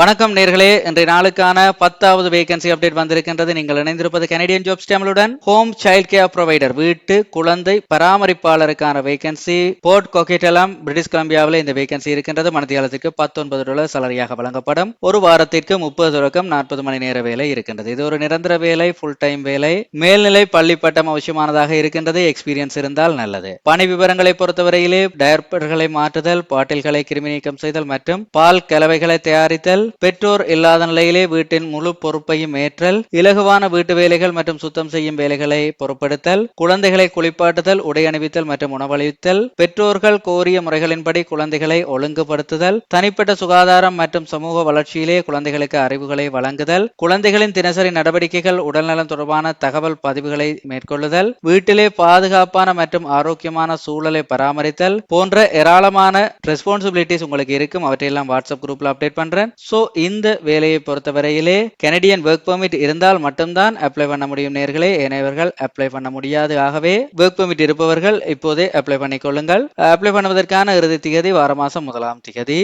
வணக்கம் நேர்களே. இன்றைய நாளுக்கான பத்தாவது வேகன்சி அப்டேட் வந்திருக்கின்றது. நீங்கள் இணைந்திருப்பது கனடியன் ஜாப்ஸ் டேமலுடன் ஹோம் சைல்ட் கேர் ப்ரொவைடர் வீட்டு குழந்தை பராமரிப்பாளருக்கான வேகன்சி போர்ட் கொக்கேட்டலாம் பிரிட்டிஷ் கொலம்பியாவில் இந்த வேகன்சி இருக்கின்றது. மனத்தியாலத்திற்கு பத்தொன்பது டாலர் சலரியாக வழங்கப்படும். ஒரு வாரத்திற்கு முப்பது தொடக்கம் நாற்பது மணி நேர வேலை இருக்கின்றது. இது ஒரு நிரந்தர வேலை ஃபுல் டைம் வேலை. மேல்நிலை பள்ளி பட்டம் அவசியமானதாக இருக்கின்றது. எக்ஸ்பீரியன்ஸ் இருந்தால் நல்லது. பணி விவரங்களை பொறுத்தவரையிலே டயர்பர்களை மாற்றுதல் பாட்டில்களை கிருமி நீக்கம் செய்தல் மற்றும் பால் கலவைகளை தயாரித்தல் பெற்றோர் இல்லாத நிலையிலே வீட்டின் முழு பொறுப்பையும் ஏற்றல் இலகுவான வீட்டு வேலைகள் மற்றும் சுத்தம் செய்யும் வேலைகளை பொறுப்படுத்தல் குழந்தைகளை குளிப்பாட்டுதல் உடை அணிவித்தல் மற்றும் உணவளித்தல் பெற்றோர்கள் கோரிய முறைகளின்படி குழந்தைகளை ஒழுங்குபடுத்துதல் தனிப்பட்ட சுகாதாரம் மற்றும் சமூக வளர்ச்சியிலே குழந்தைகளுக்கு அறிவுகளை வழங்குதல் குழந்தைகளின் தினசரி நடவடிக்கைகள் உடல்நலம் தொடர்பான தகவல் பதிவுகளை மேற்கொள்ளுதல் வீட்டிலே பாதுகாப்பான மற்றும் ஆரோக்கியமான சூழலை பராமரித்தல் போன்ற ஏராளமான ரெஸ்பான்சிபிலிட்டிஸ் உங்களுக்கு இருக்கும். அவற்றையெல்லாம் வாட்ஸ்அப் குரூப்ல அப்டேட் பண்றேன். ஸோ இந்த வேலையை பொறுத்தவரையிலே கெனடியன் ஒர்க் பெர்மிட் இருந்தால் மட்டும்தான் அப்ளை பண்ண முடியும் நேர்களே. ஏனையவர்கள் அப்ளை பண்ண முடியாது. ஆகவே ஒர்க் பெர்மிட் இருப்பவர்கள் இப்போதே அப்ளை பண்ணிக்கொள்ளுங்கள் அப்ளை பண்ணுவதற்கான இறுதி திகதி வார மாசம் முதலாம் திகதி.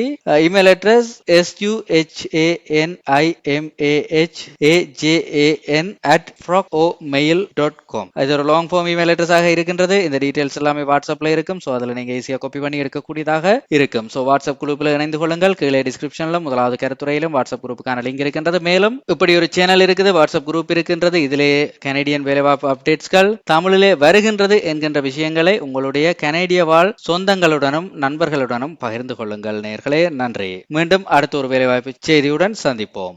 Email address S U I M A J A N at frog O mail dot com இது ஒரு லாங் ஃபார்ம் இமெயில் அட்ரஸாக இருக்கின்றது. இந்த டீடைல்ஸ் எல்லாமே வாட்ஸ்அப்ல இருக்கும். ஸோ அதில் நீங்க ஈஸியாக காப்பி பண்ணி எடுக்கக்கூடியதாக இருக்கும். ஸோ வாட்ஸ்அப் குழுப்பில் இணைந்து கொள்ளுங்கள். கீழே டிஸ்கிரிப்ஷனில் முதலாவது துறையிலும் வாட்ஸ்அப் குரூப்புக்கான லிங்க் இருக்கின்றது. மேலும் இப்படி ஒரு சேனல் இருக்குது வாட்ஸ்அப் குரூப் இருக்கின்றது. இதிலே கனேடியன் வேலைவாய்ப்பு அப்டேட்ஸ்கள் தமிழிலே வருகின்றது என்கின்ற விஷயங்களை உங்களுடைய கனேடிய வாழ் சொந்தங்களுடனும் நண்பர்களுடனும் பகிர்ந்து கொள்ளுங்கள் நேர்களே. நன்றி. மீண்டும் அடுத்த ஒரு வேலைவாய்ப்பு செய்தியுடன் சந்திப்போம்.